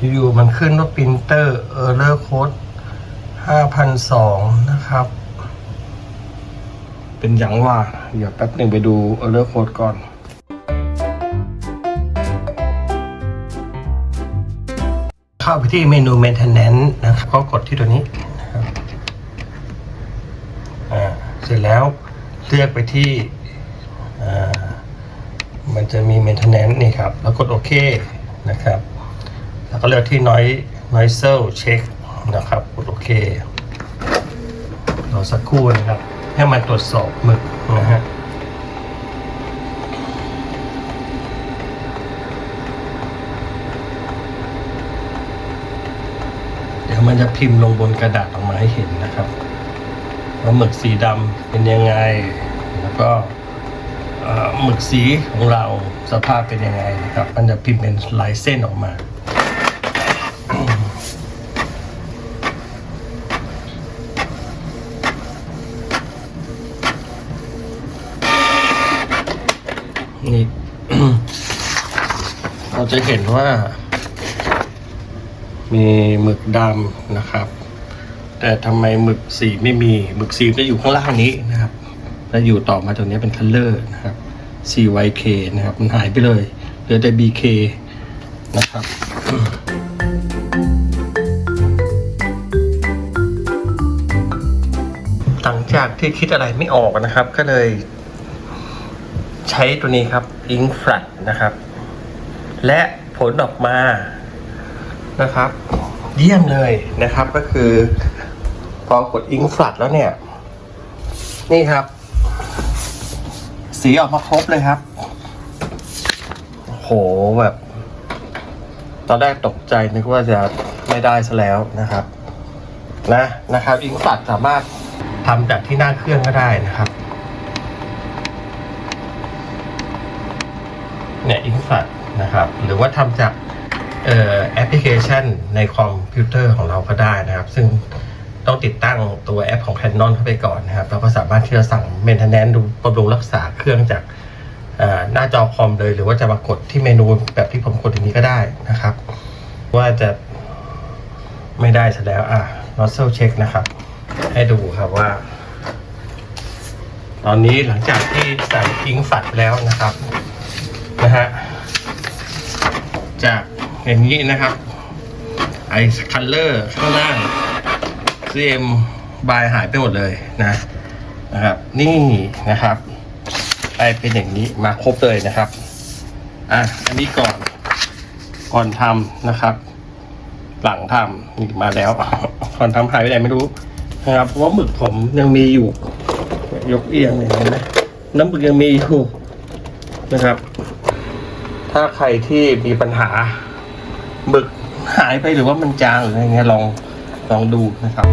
อยู่ๆมันขึ้นว่าปรินเตอร์เออร์เลอร์โค้ด5,002นะครับ เป็นอย่างว่า เดี๋ยวแป๊บหนึ่งไปดูเออร์เลอร์โค้ดก่อนเข้าไปที่เมนู maintenance นะครับก็กดที่ตัวนี้นะครับอ่าเสร็จแล้วเลือกไปที่อ่ามันจะมี maintenance นี่ครับ แล้วกดโอเคนะครับ แล้วก็เลือกที่ noise noise check นะครับกดโอเครอสักครู่นะครับ ให้มันตรวจสอบหมึกนะฮะเดี๋ยวมันจะพิมพ์ลงบนกระดาษออกมาให้เห็นนะครับว่าหมึกสีดำเป็นยังไง แล้วก็หมึกสีของเราสภาพเป็นยังไงนะครับ มันจะพิมพ์เป็นลายเส้นออกมา นี่ เราจะเห็นว่า มีหมึกดำนะครับ แต่ทำไมหมึกสีไม่มีหมึกสีจะอยู่ข้างล่างนี้นะครับ แล้วอยู่ต่อมาตรงนี้เป็นคัลเลอร์นะครับ CYK นะครับ มันหายไปเลยเหลือแต่ BK นะครับหลังจากที่คิดอะไรไม่ออกนะครับ ก็เลย ใช้ตัวนี้ครับ Ink Flat นะครับ และผลออกมานะครับ เยี่ยมเลยนะครับก็คือ พอกดอิงฟลัดแล้วเนี่ย นี่ครับ สีออกมาครบเลยครับ โหแบบ ตอนแรกตกใจนึกว่าจะไม่ได้ซะแล้วนะครับ นะนะครับ อิงฟลัดสามารถทำจากที่หน้าเครื่องก็ได้นะครับ เนี่ยอิงฟลัดนะครับหรือว่าทำจากแอปพลิเคชันในคอมพิวเตอร์ของเราก็ได้นะครับ ซึ่งต้องติดตั้งตัวแอปของ Canon เข้าไปก่อนนะครับแล้วก็สามารถที่จะสั่ง maintenance ดูบำรุงรักษาเครื่องจากหน้าจอคอมเลย หรือว่าจะมากดที่เมนูแบบที่ผมกดอย่างนี้ก็ได้นะครับ ว่าจะไม่ได้ซะแล้วอะ nozzle check นะครับ ให้ดูครับว่า ตอนนี้หลังจากที่ใส่ทิ้งฝัดแล้วนะครับ นะฮะ จากอย่างนี้นะครับ ไอคัลเลอร์ข้างล่าง CM บายหายไปหมดเลยนะนะครับ นี่นะครับไอเป็นอย่างนี้มาครบเลยนะครับอะอันนี้ก่อนก่อนทำนะครับ หลังทำนี่มาแล้วก่อนทำหายไปไหนไม่รู้นะครับเพราะว่าหมึกผมยังมีอยู่ ยกเอียงเลยเห็นไหมน้ำหมึกยังมีอยู่นะครับ ถ้าใครที่มีปัญหาหมึกหายไปหรือว่ามันจางหรืออะไรเงี้ยลองลองดูนะครับ